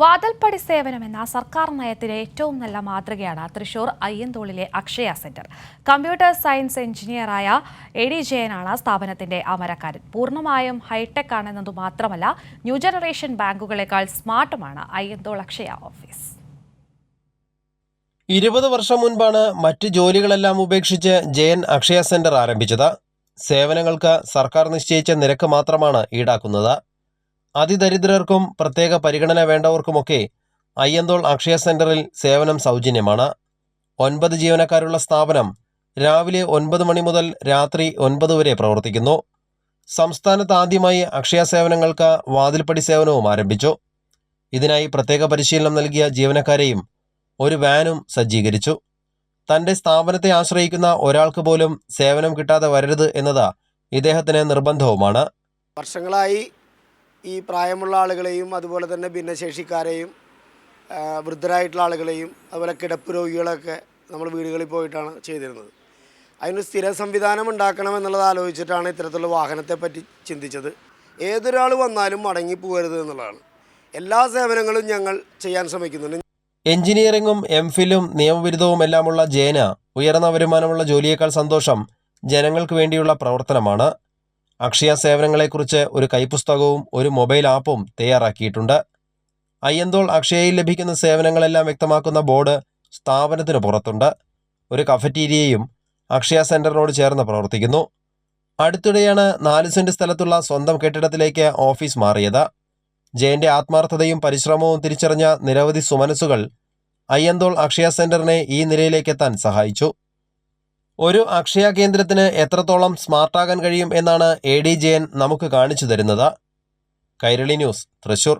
വാതിൽപ്പടി സേവനം എന്ന സർക്കാർ നയത്തിലെ ഏറ്റവും നല്ല മാതൃകയാണ് തൃശൂർ അയ്യന്തോളിലെ അക്ഷയ സെന്റർ. കമ്പ്യൂട്ടർ സയൻസ് എഞ്ചിനീയറായ എ ഡി ജയനാണ് സ്ഥാപനത്തിന്റെ അമരക്കാരൻ. പൂർണമായും ഹൈടെക് ആണെന്നതു മാത്രമല്ല ന്യൂ ജനറേഷൻ ബാങ്കുകളെക്കാൾ സ്മാർട്ടുമാണ് അയ്യന്തോൾ അക്ഷയ ഓഫീസ്. ഇരുപത് വർഷം മുൻപാണ് മറ്റ് ജോലികളെല്ലാം ഉപേക്ഷിച്ച് ജയൻ അക്ഷയ സെന്റർ ആരംഭിച്ചത്. സേവനങ്ങൾക്ക് സർക്കാർ നിശ്ചയിച്ച നിരക്ക് മാത്രമാണ് ഈടാക്കുന്നത്. അതിദരിദ്രർക്കും പ്രത്യേക പരിഗണന വേണ്ടവർക്കുമൊക്കെ അയ്യന്തോൾ അക്ഷയ സെന്ററിൽ സേവനം സൗജന്യമാണ്. ഒൻപത് ജീവനക്കാരുള്ള സ്ഥാപനം രാവിലെ ഒൻപത് മണി മുതൽ രാത്രി ഒൻപത് വരെ പ്രവർത്തിക്കുന്നു. സംസ്ഥാനത്ത് ആദ്യമായി അക്ഷയ സേവനങ്ങൾക്ക് വാതിൽപ്പടി സേവനവും ആരംഭിച്ചു. ഇതിനായി പ്രത്യേക പരിശീലനം നൽകിയ ജീവനക്കാരെയും ഒരു വാനും സജ്ജീകരിച്ചു. തന്റെ സ്ഥാപനത്തെ ആശ്രയിക്കുന്ന ഒരാൾക്ക് പോലും സേവനം കിട്ടാതെ വരരുത് എന്നത് ഇദ്ദേഹത്തിന് നിർബന്ധവുമാണ്. വർഷങ്ങളായി ഈ പ്രായമുള്ള ആളുകളെയും അതുപോലെ തന്നെ ഭിന്നശേഷിക്കാരെയും വൃദ്ധരായിട്ടുള്ള ആളുകളെയും അതുപോലെ കിടപ്പ് രോഗികളൊക്കെ നമ്മൾ വീടുകളിൽ പോയിട്ടാണ് ചെയ്തിരുന്നത്. അതിന് സ്ഥിര സംവിധാനം ഉണ്ടാക്കണം എന്നുള്ളത് ആലോചിച്ചിട്ടാണ് ഇത്തരത്തിലുള്ള വാഹനത്തെ പറ്റി ചിന്തിച്ചത്. ഏതൊരാൾ വന്നാലും മടങ്ങി പോകരുത് എന്നുള്ളതാണ്. എല്ലാ സേവനങ്ങളും ഞങ്ങൾ ചെയ്യാൻ ശ്രമിക്കുന്നുണ്ട്. എഞ്ചിനീയറിംഗും എം ഫിലും നിയമബിരുദവും എല്ലാമുള്ള ജേന ഉയർന്ന വരുമാനമുള്ള ജോലിയേക്കാൾ സന്തോഷം ജനങ്ങൾക്ക് വേണ്ടിയുള്ള പ്രവർത്തനമാണ്. അക്ഷയ സേവനങ്ങളെക്കുറിച്ച് ഒരു കൈപ്പുസ്തകവും ഒരു മൊബൈൽ ആപ്പും തയ്യാറാക്കിയിട്ടുണ്ട്. അയ്യന്തോൾ അക്ഷയയിൽ ലഭിക്കുന്ന സേവനങ്ങളെല്ലാം വ്യക്തമാക്കുന്ന ബോർഡ് സ്ഥാപനത്തിന് പുറത്തുണ്ട്. ഒരു കഫറ്റീരിയയും അക്ഷയ സെന്ററിനോട് ചേർന്ന് പ്രവർത്തിക്കുന്നു. അടുത്തിടെയാണ് നാല് സെന്റ് സ്ഥലത്തുള്ള സ്വന്തം കെട്ടിടത്തിലേക്ക് ഓഫീസ് മാറിയത്. ജയന്റെ ആത്മാർത്ഥതയും പരിശ്രമവും തിരിച്ചറിഞ്ഞ നിരവധി സുമനസ്സുകൾ അയ്യന്തോൾ അക്ഷയ സെന്ററിനെ ഈ നിലയിലേക്ക് എത്താൻ സഹായിച്ചു. ഒരു അക്ഷയ കേന്ദ്രത്തിന് എത്രത്തോളം സ്മാർട്ടാകാൻ കഴിയും എന്നാണ് എ ഡി ജയൻ നമുക്ക് കാണിച്ചു തരുന്നത്. കൈരളി ന്യൂസ് തൃശൂർ.